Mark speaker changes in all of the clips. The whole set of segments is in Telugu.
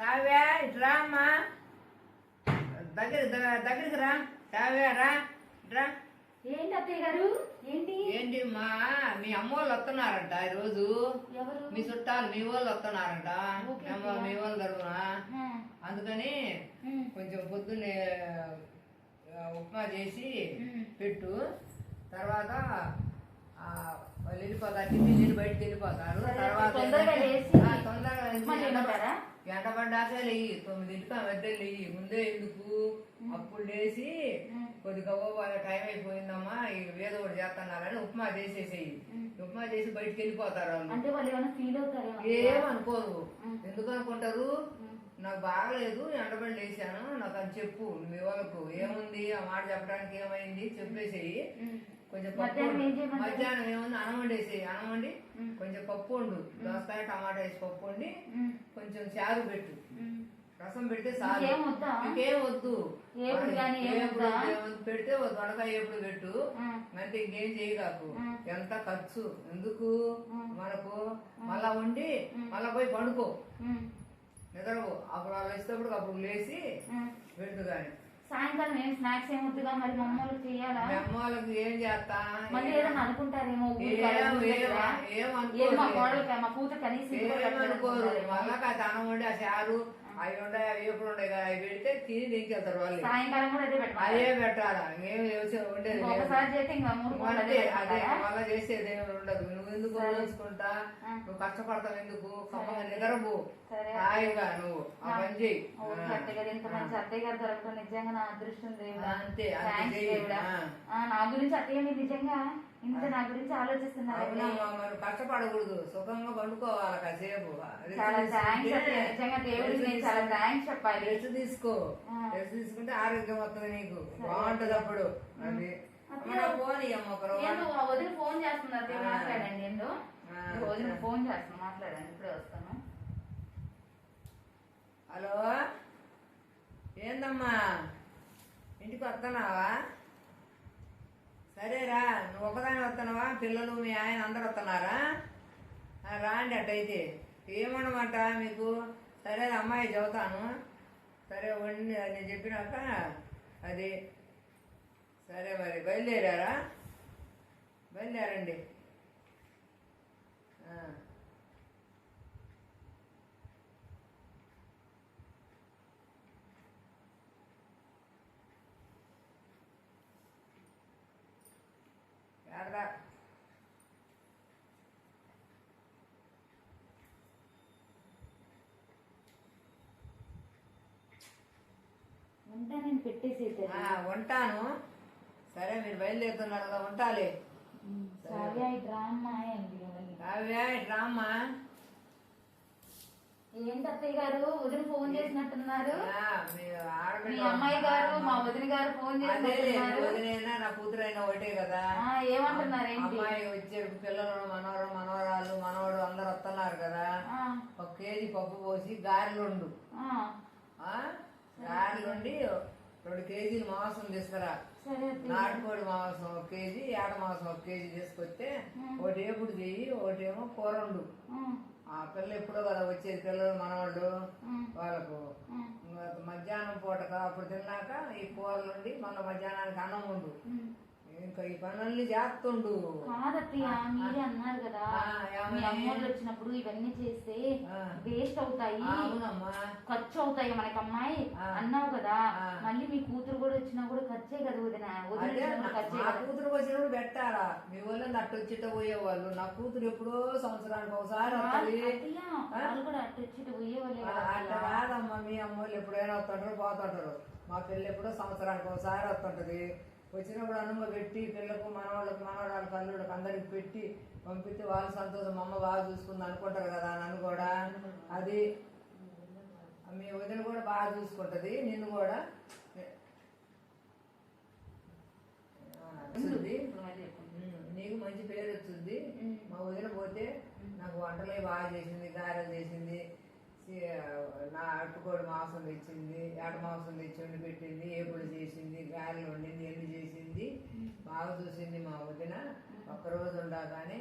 Speaker 1: కావ్య అమ్మా దగ్గర దగ్గరికి రా. కావ్య రా. రా
Speaker 2: ఏంటి అత్తయ్య గారు? ఏంటి?
Speaker 1: ఏంటి మా మీ అమ్మ వాళ్ళు వస్తున్నారంట ఈరోజు.
Speaker 2: ఎవరు?
Speaker 1: మీ చుట్టాలు మీ వాళ్ళు వస్తున్నారంట. మీ వాళ్ళ తరఫున అందుకని కొంచెం పొద్దున్నే ఉప్మా చేసి. పెట్టు. తర్వాత వెళ్ళిపోతారు టిఫిన్ తిని బయటకు వెళ్ళిపోతారు. తర్వాత
Speaker 2: తొందరగా
Speaker 1: ఎంట పడ్డాక లేయి. తొమ్మిదింటికి ఆ మధ్య లేయి. ముందే ఎందుకు? అప్పుడు లేచి. కొద్దిగా ఓ వాళ్ళ టైం అయిపోయిందమ్మా ఇక ఏదో ఒకటి చేస్తున్నారని ఉప్మా చేసేసేయి. ఉప్మా చేసి బయటకు వెళ్ళిపోతారు ఏమనుకోరు. ఎందుకు అనుకుంటారు. నాకు బాగలేదు ఎండబడి లేచాను నాకు అని చెప్పు మీ వాళ్ళకు ఏముంది? ఆ మాట చెప్పడానికి ఏమైంది? చెప్పేసేయి. కొంచెం
Speaker 2: మధ్యాహ్నం
Speaker 1: ఏముంది? అన్నం వండేసేయి అన్నం వండి. కొంచెం పప్పు వండు దోసకాయ టమాటా వేసి పప్పు వండి. కొంచెం చారు పెట్టు. రసం పెడితే చాలు.
Speaker 2: ఇంకేం వద్దా?
Speaker 1: పెడితే దొండకాయ ఏపుడు పెట్టు. అంటే ఇంకేం చేయగాకు. ఎంత ఖర్చు. ఎందుకు. మనకు మళ్ళా వండి మళ్ళా పోయి పండుకో. నిద్రపో. అప్పుడు వాళ్ళు వచ్చేటప్పుడు అప్పుడు లేచి. పెడుతు కానీ
Speaker 2: సాయంకాలం ఏం స్నాక్స్ ఏం వద్దుగా? మరి మా అమ్మ వాళ్ళకి చెయ్యాలా
Speaker 1: మీ అమ్మ వాళ్ళకి ఏం చేస్తా?
Speaker 2: మళ్ళీ ఏదైనా అనుకుంటారేమో మా. కోడలికి మా కూతురు కనీసం
Speaker 1: కాస్త అన్నం వండి ఆ చారు అవి ఉండే అవి ఎప్పుడు ఉండే అవి పెడితే తిని దింకెళ్తారు వాళ్ళు.
Speaker 2: సాయంకాలం కూడా అదే పెట్టాలి
Speaker 1: అదే పెట్టాలా? మేము ఉండేది లేదు.
Speaker 2: ఒకసారి చేస్తే ఇంకా మూడు పూటలు అదే?
Speaker 1: మళ్ళా చేసేది ఉండదు. నువ్వు ఎందుకు వదిలేసుకుంటా?
Speaker 2: ఆ.
Speaker 1: నువ్వు కష్టపడతావు ఎందుకు? నిద్రపో. హాయిగా నువ్వు. ఆ పని చేయి
Speaker 2: అత్తయ్య గారు ఇంత మంచి అత్తయ్య గారు దొరకడం నిజంగా నా అదృష్టం దేవుడా.
Speaker 1: అంతే,
Speaker 2: నా గురించి అత్తయ్య నిజంగా ఇంత నా గురించి ఆలోచిస్తున్నారు
Speaker 1: మరి కష్టపడకూడదు సుఖంగా పండుకోవాలి కాసేపు.
Speaker 2: చాలా థ్యాంక్స్ నిజంగా దేవుడికి నేను చాలా థ్యాంక్స్ చెప్పాలి.
Speaker 1: రెస్ట్ తీసుకో. రెస్ట్ తీసుకుంటే ఆరోగ్యం వస్తుంది నీకు. బాగుంటది అప్పుడు. అది.
Speaker 2: ఆ వదిన ఫోన్
Speaker 1: ఆ.
Speaker 2: మాట్లాడండి ఈ వదిన ఫోన్ చేస్తుంది మాట్లాడండి ఇప్పుడే వస్తాను.
Speaker 1: హలో? ఏందమ్మా? ఇంటికి వస్తున్నావా? సరేరా నువ్వు ఒకదాని వస్తున్నావా? పిల్లలు మీ ఆయన అందరు వస్తున్నారా? రాండి అట్టయితే ఏమనమాట మీకు? సరే అమ్మాయి చదువుతాను సరే వండి నేను చెప్పినాక అది. సరే మరి బయలుదేరారా? బయలుదేరండి ఆ. యాడరా
Speaker 2: ఉంటా నేను పెట్టేసి
Speaker 1: ఉంటాను. సరే మీరు బయలుదేరుతున్నారు కదా ఉంటాలి.
Speaker 2: సరే.
Speaker 1: రామ్మా
Speaker 2: ఏంటి అత్తయ్య గారు? వదిన ఫోన్ చేసినట్టున్నారు.
Speaker 1: మీ
Speaker 2: అమ్మాయి గారు మా వదిన గారు ఫోన్ చేసినట్టున్నారు.
Speaker 1: నా కూతురైనా ఒకటే కదా.
Speaker 2: ఏమంటున్నారు
Speaker 1: అమ్మాయి వచ్చే పిల్లలు మనవరు మనవరాలు మనవడు అందరు వస్తున్నారు కదా. ఒక కేజీ పప్పు పోసి గారెలు వండు
Speaker 2: ఆ,
Speaker 1: ఆ? గారెలు వండి రెండు కేజీలు మాంసం తీసుకురా. నాటుకోడి మాంసం ఒక కేజీ ఏట మాంసం ఒక కేజీ తీసుకొస్తే ఒకటి ఏపుడు ఏమో కూర వండు.
Speaker 2: ఆ,
Speaker 1: పిల్లలు ఎప్పుడో కదా వచ్చేది పిల్లలు మనవాళ్ళు. వాళ్ళకు మధ్యాహ్నం పూటక అప్పుడు తిన్నాక ఈ కూరలు వండి మళ్ళీ మధ్యాహ్నానికి అన్నం
Speaker 2: ఉమ్.
Speaker 1: ఇంకా ఈ పనుల్ని చేస్తుండు.
Speaker 2: కాదత్తయ్య మీరే అన్నారు కదా? మీ అమ్మోళ్ళు వచ్చినప్పుడు ఇవన్నీ చేస్తే. వేస్ట్ అవుతాయి. ఖర్చు అవుతాయి మనకి అమ్మాయి. అన్నావు కదా. మళ్ళీ మీ కూతురు కూడా వచ్చినా కూడా ఖర్చే కదా వదిన
Speaker 1: నా- కూతురు వచ్చినప్పుడు పెట్టాలా? మీ వాళ్ళని అట్టు వచ్చిట పోయేవాళ్ళు. నా కూతురు ఎప్పుడో సంవత్సరానికి ఒకసారి
Speaker 2: వాళ్ళు కూడా అటు వచ్చి ఇటు పోయేవాళ్ళే
Speaker 1: అట్లా. కాదమ్మా మీ అమ్మోళ్ళు ఎప్పుడైనా వస్తుంటారు పోతుంటారు. మా పిల్ల ఎప్పుడో సంవత్సరానికి ఒకసారి వస్తుంటది. వచ్చినప్పుడు అన్నమ్మ పెట్టి పిల్లకు మనవాళ్ళకి మనవరాళ్ళకి అల్లుళ్ళకి అందరికి పెట్టి పంపిస్తే వాళ్ళు సంతోషం. అమ్మ బాగా చూసుకుంది అనుకుంటారు కదా నన్ను కూడా. అది మీ వదిన కూడా బాగా చూసుకుంటది నిన్ను కూడా. నీకు మంచి పేరు వచ్చింది. మా వదిన పోతే నాకు వంటలే బాగా చేసింది గారెలు చేసింది. నా అట్టుకోడి మాంసం తెచ్చింది ఏట మాంసం తెచ్చి వండి పెట్టింది ఏపుడు చేసింది గారెలు వండింది ఎన్ని చేసింది బాగా చూసింది మా వదిన. ఒక్కరోజు ఉండగానే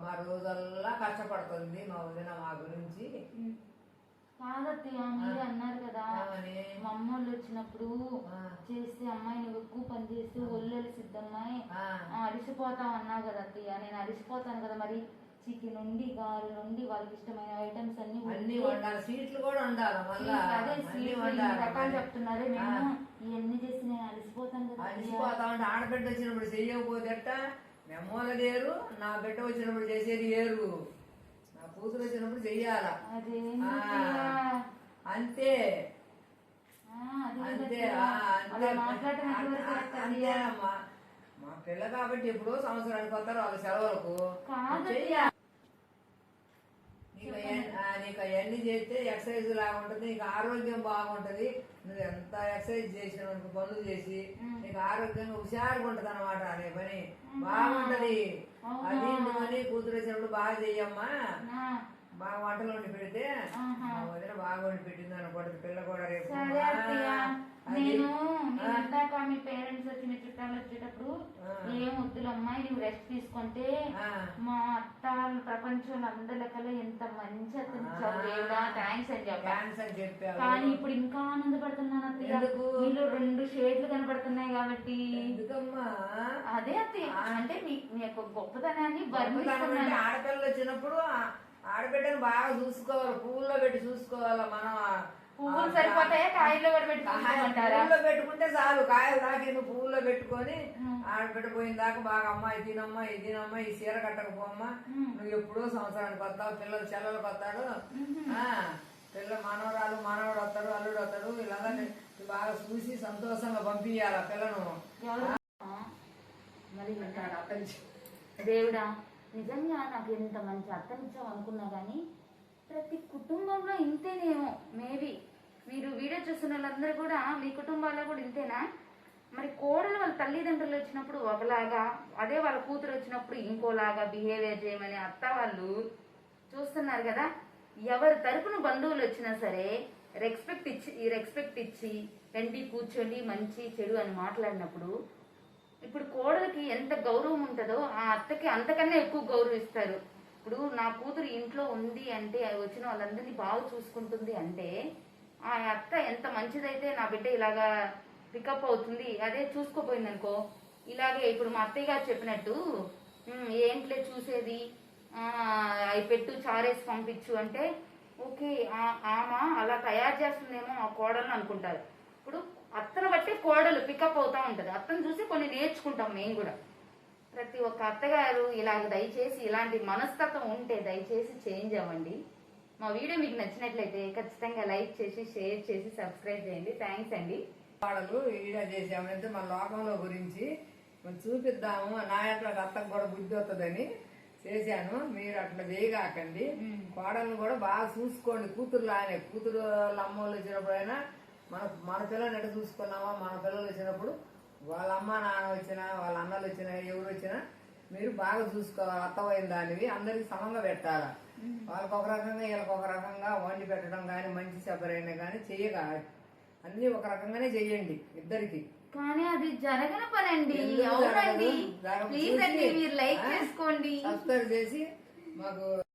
Speaker 1: మా రోజల్లా కష్టపడుతుంది మా వదిన మా గురించి.
Speaker 2: కాదత్తయ్య మీరే అన్నారు కదా? మా అమ్మోళ్ళు వచ్చినప్పుడు
Speaker 1: ఆ,
Speaker 2: చేస్తే అమ్మాయి నువ్వు ఎక్కువ పని చేస్తే ఒళ్ళు సిద్ధమ్మాయి
Speaker 1: ఆ,
Speaker 2: అరిసిపోతాం అన్నావు కదా అత్తయ్య నేను అరిసిపోతాను కదా మరి. చికెన్ నుండి గారెలు నుండి వాళ్ళకి ఇష్టమైన ఐటమ్స్ అన్ని
Speaker 1: అన్ని
Speaker 2: వండి,
Speaker 1: వండాలి. స్వీట్లు కూడా మళ్ళా.
Speaker 2: అదే స్వీట్లు రకాలు చెప్తున్నారు. మేము ఇవన్నీ చేసి నేను అలసిపోతాను కదా.
Speaker 1: అలసిపోతా ఉంటే ఆడబిడ్డ వచ్చినప్పుడు చెయ్యకపోతే ఎట్ట? మెమ్మోలది ఏరు నా బిడ్డ వచ్చినప్పుడు చేసేది ఏరు. నా కూతురు వచ్చినప్పుడు చెయ్యాల? అంతే. అంతే? అంతేనమ్మా మా పిల్ల కాబట్టి ఎప్పుడో సంవత్సరానికి వస్తారు వాళ్ళ సెలవులకు. నీకు అవన్నీ చేస్తే ఎక్సర్సైజ్ లాగా ఉంటుంది నీకు ఆరోగ్యం బాగుంటది. నువ్వు ఎంత ఎక్సర్సైజ్ చేసినావు అనుకో పనులు చేసి నీకు ఆరోగ్యంగా హుషారుగా ఉంటది అనమాట అనే పని. బాగుంటది? అది నువ్వని కూతురు వచ్చినప్పుడు బాగా చెయ్యమ్మా. బాగా వంటలు వండి పెడితే వదిన బాగా వండి పెట్టింది అనుకోండి పిల్ల కూడా రేపు
Speaker 2: నేను ఇందాక మీ పేరెంట్స్ వచ్చి మీ చుట్టాలు వచ్చేటప్పుడు. ఏం వద్దులు అమ్మాయి నువ్వు రెస్ట్ తీసుకుంటే మా అత్త ప్రపంచంలో అందరి లెక్కలో ఎంత మంచి అతను దేవుడా థ్యాంక్స్ అని చెప్పా.
Speaker 1: థాంక్స్ అని చెప్పావు.
Speaker 2: కానీ ఇప్పుడు ఇంకా ఆనందపడుతున్నాను అత్తయ్య? మీలో రెండు షేడ్లు కనపడుతున్నాయి కాబట్టి. అదే అత్తయ్య. అంటే మీ యొక్క గొప్పతనాన్ని వర్ణిస్తున్నాను.
Speaker 1: ఆడపిల్లలు వచ్చినప్పుడు ఆడబిడ్డను బాగా చూసుకోవాలి పువ్వుల్లో పెట్టి చూసుకోవాలి మనం
Speaker 2: పువ్వులు సరిపోతాయా? కాయల్లో కూడా
Speaker 1: పువ్వుల్లో పెట్టుకుంటే చాలు. కాయలు దాకి పువ్వుల్లో పెట్టుకొని. ఆడబిడ్డ పోయిన దాకా బాగా అమ్మ ఇది తినమ్మా ఇది తినమ్మా ఈ చీర కట్టకపోమ్మా. నువ్వు ఎప్పుడో సంవత్సరానికి వస్తావు పిల్లలు చెల్లెలకు వస్తాడు. పిల్ల మనవరాలు మనవడు వస్తాడు అల్లుడు వస్తాడు. వీళ్ళందరినీ బాగా చూసి సంతోషంగా పంపించాలి ఆ పిల్లను.
Speaker 2: దేవుడా నిజంగా నాకు ఎంత మంచి అత్తనిచ్చావు అనుకున్నా కానీ ప్రతి కుటుంబంలో ఇంతేనేమో. మేబీ మీరు వీడియో చూస్తున్న వాళ్ళందరూ కూడా మీ కుటుంబాల్లో కూడా ఇంతేనా? మరి కోడలు వాళ్ళ తల్లిదండ్రులు వచ్చినప్పుడు ఒకలాగా అదే వాళ్ళ కూతురు వచ్చినప్పుడు ఇంకోలాగా బిహేవియర్ చేయమని అత్త వాళ్ళు చూస్తున్నారు కదా. ఎవరి తరపున బంధువులు వచ్చినా సరే రెస్పెక్ట్ ఇచ్చి ఈ రెస్పెక్ట్ ఇచ్చి రండి కూర్చోండి మంచి చెడు అని మాట్లాడినప్పుడు ఇప్పుడు కోడలికి ఎంత గౌరవం ఉంటుందో ఆ అత్తకి అంతకన్నా ఎక్కువ గౌరవిస్తారు. ఇప్పుడు నా కూతురు ఇంట్లో ఉంది అంటే వచ్చిన వాళ్ళందరినీ బాగా చూసుకుంటుంది అంటే ఆ అత్త ఎంత మంచిదైతే నా బిడ్డ ఇలాగా పికప్ అవుతుంది అదే చూసుకోపోయింది అనుకో ఇలాగే ఇప్పుడు మా అత్తయ్య గారు చెప్పినట్టు ఏంట్లే చూసేది? అవి పెట్టు చారేసి పంపించు అంటే ఓకే ఆమె అలా తయారు చేస్తుందేమో ఆ కోడలు అనుకుంటారు. ఇప్పుడు అత్తను బట్టి కోడలు పికప్ అవుతా ఉంటుంది. అత్తను చూసి కొన్ని నేర్చుకుంటాం మేము కూడా. ప్రతి ఒక్క అత్తగారు ఇలాగ దయచేసి ఇలాంటి మనస్తత్వం ఉంటే దయచేసి చేంజ్ అవ్వండి. మా వీడియో మీకు నచ్చినట్లయితే ఖచ్చితంగా లైక్ చేసి షేర్ చేసి సబ్స్క్రైబ్ చేయండి. థ్యాంక్స్ అండి.
Speaker 1: వాడలు ఈడ చేసామంటే మన లోకంలో గురించి మనం చూపిద్దాము. నా అత్తకు కూడా బుద్ధి వస్తుందని చేశాను. మీరు అట్లా చేయగాకండి కోడలను కూడా బాగా చూసుకోండి. కూతురు లానే కూతురు వాళ్ళ అమ్మోళ్ళు వచ్చినప్పుడైనా మన మన పిల్లల్ని ఎట్లా చూసుకున్నామా? మన పిల్లలు వచ్చినప్పుడు వాళ్ళ అమ్మ నాన్న వచ్చినా వాళ్ళ అన్నలు వచ్చినా ఎవరు వచ్చినా మీరు బాగా చూసుకోవాలి అత్తమైన దానివి అందరికి సమంగా పెట్టాలి? వాళ్ళకి ఒక రకంగా వీళ్ళకి ఒక రకంగా వండి పెట్టడం కానీ మంచి చెప్పరైనా కానీ చెయ్యగా అన్ని ఒక రకంగానే చెయ్యండి ఇద్దరికి.
Speaker 2: కానీ అది జరగని పని అండి అవునండి. ప్లీజ్ అండి మీరు లైక్? చేసుకోండి.
Speaker 1: సబ్స్క్రైబ్ చేసి మాకు